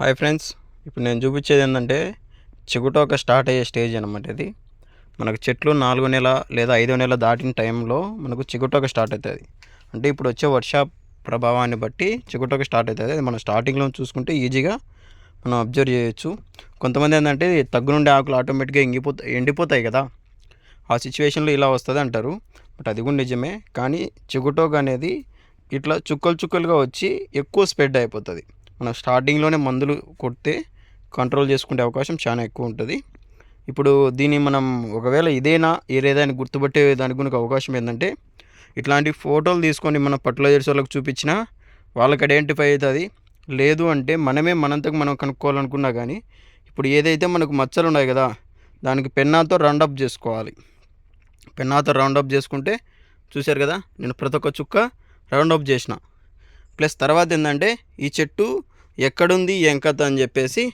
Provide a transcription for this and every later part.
Hi friends ఇప్పుడు నేను చూపించేది ఏంటంటే చిగుటోక స్టార్ట్ అయ్యే స్టేజ్ అనమాట ఇది. మనకు చెట్లు నాలుగో నెల లేదా ఐదో నెల దాటిన టైంలో మనకు చిగుటోక స్టార్ట్ అవుతుంది. అంటే ఇప్పుడు వచ్చే వర్ష ప్రభావాన్ని బట్టి చిగుటోక స్టార్ట్ అవుతుంది. అది మనం స్టార్టింగ్లో చూసుకుంటే ఈజీగా మనం అబ్జర్వ్ చేయొచ్చు. కొంతమంది ఏంటంటే తగ్గు నుండి ఆకులు ఆటోమేటిక్గా ఎంగిపోతాయి ఎండిపోతాయి కదా. ఆ సిచ్యువేషన్లో ఇలా వస్తుంది అంటారు. బట్ అది కూడా నిజమే. కానీ చిగుటోక అనేది ఇట్లా చుక్కలు చుక్కలుగా వచ్చి ఎక్కువ స్ప్రెడ్ అయిపోతుంది. మనం స్టార్టింగ్లోనే మందులు కొడితే కంట్రోల్ చేసుకునే అవకాశం చాలా ఎక్కువ ఉంటుంది. ఇప్పుడు దీన్ని మనం ఒకవేళ ఇదేనా ఏదేదని గుర్తుపట్టే దానికి కూడా అవకాశం ఏంటంటే ఇట్లాంటి ఫోటోలు తీసుకొని మన ఫర్టిలైజర్స్ వాళ్ళకి చూపించినా వాళ్ళకి ఐడెంటిఫై అవుతుంది. లేదు అంటే మనమే మనంతకు మనం కనుక్కోవాలనుకున్నా కానీ ఇప్పుడు ఏదైతే మనకు మచ్చలు ఉన్నాయి కదా దానికి పెన్నాతో రౌండప్ చేసుకోవాలి. పెన్నాతో రౌండప్ చేసుకుంటే చూశారు కదా నేను ప్రతి ఒక్క చుక్క రౌండప్ చేసిన. ప్లస్ తర్వాత ఏంటంటే ఈ చెట్టు ఎక్కడుంది ఏం కథ అని చెప్పేసి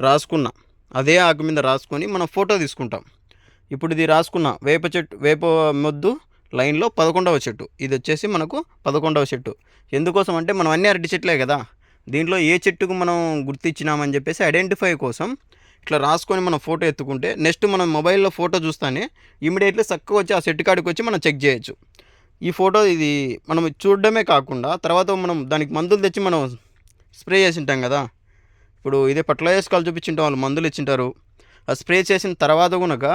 రాసుకున్నాం. అదే ఆకు మీద రాసుకొని మనం ఫోటో తీసుకుంటాం. ఇప్పుడు ఇది రాసుకున్న వేప చెట్టు వేప మొద్దు లైన్లో పదకొండవ చెట్టు. ఇది వచ్చేసి మనకు పదకొండవ చెట్టు. ఎందుకోసం అంటే మనం అన్ని అరటి చెట్లే కదా. దీంట్లో ఏ చెట్టుకు మనం గుర్తించినామని చెప్పేసి ఐడెంటిఫై కోసం ఇట్లా రాసుకొని మనం ఫోటో ఎత్తుకుంటే నెక్స్ట్ మనం మొబైల్లో ఫోటో చూస్తానే ఇమీడియట్లీ చక్కగా వచ్చి ఆ సెట్ కాడికి వచ్చి మనం చెక్ చేయొచ్చు. ఈ ఫోటో ఇది మనం చూడడమే కాకుండా తర్వాత మనం దానికి మందులు తెచ్చి మనం స్ప్రే చేసి ఉంటాం కదా. ఇప్పుడు ఇదే ఫర్టిలైజర్స్ కాల్ చూపించింటాం వాళ్ళు మందులు ఇచ్చింటారు. ఆ స్ప్రే చేసిన తర్వాత కనుక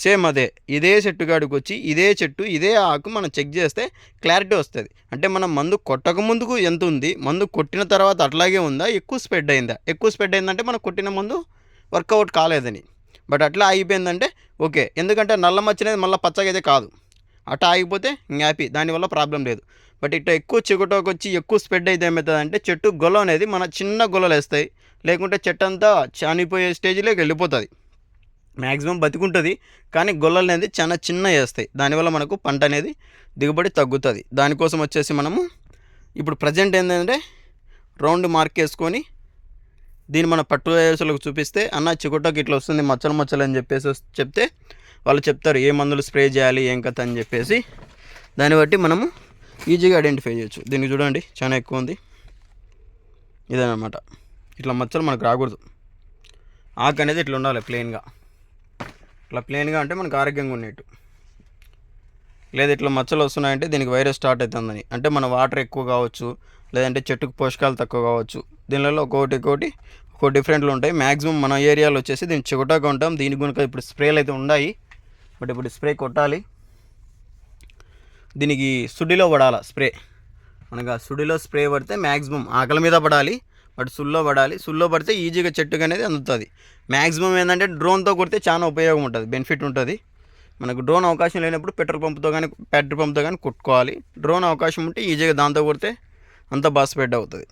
సేమ్ అదే ఇదే చెట్టు కాడికి వచ్చి ఇదే చెట్టు ఇదే ఆకు మనం చెక్ చేస్తే క్లారిటీ వస్తుంది. అంటే మనం మందు కొట్టక ముందుకు ఎంత ఉంది మందు కొట్టిన తర్వాత అట్లాగే ఉందా ఎక్కువ స్ప్రెడ్ అయిందా? ఎక్కువ స్ప్రెడ్ అయిందంటే మనం కొట్టిన మందు వర్కౌట్ కాలేదని. బట్ అట్లా అయిపోయిందంటే ఓకే ఎందుకంటే నల్ల మచ్చ అనేది మళ్ళీ పచ్చగా అయితే కాదు. అటు ఆగిపోతే హ్యాపీ. దానివల్ల ప్రాబ్లం లేదు. బట్ ఇట్లా ఎక్కువ చిగుటోకి వచ్చి ఎక్కువ స్ప్రెడ్ అయితే ఏమవుతుందంటే చెట్టు గొల్ల అనేది మన చిన్న గొల్లలు వేస్తాయి. లేకుంటే చెట్టు అంతా చనిపోయే స్టేజ్లోకి వెళ్ళిపోతుంది. మ్యాక్సిమం బతికుంటుంది. కానీ గొల్లలు అనేది చాలా చిన్న వేస్తాయి. దానివల్ల మనకు పంట అనేది దిగుబడి తగ్గుతుంది. దానికోసం వచ్చేసి మనము ఇప్పుడు ప్రజెంట్ ఏంటంటే రౌండ్ మార్క్ వేసుకొని దీన్ని మన పట్టు వేసులకు చూపిస్తే అన్న చిగుట్టకి ఇట్లా వస్తుంది మచ్చలు మచ్చలు అని చెప్పేసి చెప్తే వాళ్ళు చెప్తారు ఏ మందులు స్ప్రే చేయాలి ఏం కథ అని చెప్పేసి. దాన్ని బట్టి మనము ఈజీగా ఐడెంటిఫై చేయొచ్చు. దీనికి చూడండి చాలా ఎక్కువ ఉంది. ఇదేనమాట ఇట్లా మచ్చలు మనకు రాకూడదు. ఆకు అనేది ఇట్లా ఉండాలి ప్లెయిన్గా. ఇట్లా ప్లెయిన్గా అంటే మనకు ఆరోగ్యంగా ఉండేట్టు. లేదా ఇట్లా మచ్చలు వస్తున్నాయంటే దీనికి వైరస్ స్టార్ట్ అవుతుందని అంటే మన వాటర్ ఎక్కువ కావచ్చు లేదంటే చెట్టుకు పోషకాలు తక్కువ కావచ్చు. దీనిలో ఒక్కొక్కటి ఒక్కొక్కటి ఒక్కో డిఫరెంట్లు ఉంటాయి. మ్యాక్సిమం మన ఏరియాలో వచ్చేసి దీన్ని చిగుటాగా ఉంటాం. దీని గురించి ఇప్పుడు స్ప్రేలు అయితే ఉన్నాయి. బట్ ఇప్పుడు స్ప్రే కొట్టాలి. దీనికి సుడిలో పడాల స్ప్రే. మనకు ఆ సుడిలో స్ప్రే పడితే మ్యాక్సిమం ఆకలి మీద పడాలి. బట్ సుల్లో పడాలి. సుల్లో పడితే ఈజీగా చెట్టుకు అనేది అందుతుంది. మ్యాక్సిమం ఏంటంటే డ్రోన్తో కొడితే చాలా ఉపయోగం ఉంటుంది. బెనిఫిట్ ఉంటుంది. మనకు డ్రోన్ అవకాశం లేనప్పుడు పెట్రోల్ పంప్తో కానీ పెట్రోల్ పంప్తో కానీ కొట్టుకోవాలి. డ్రోన్ అవకాశం ఉంటే ఈజీగా దాంతో కొడితే అంత బాగా అవుతుంది.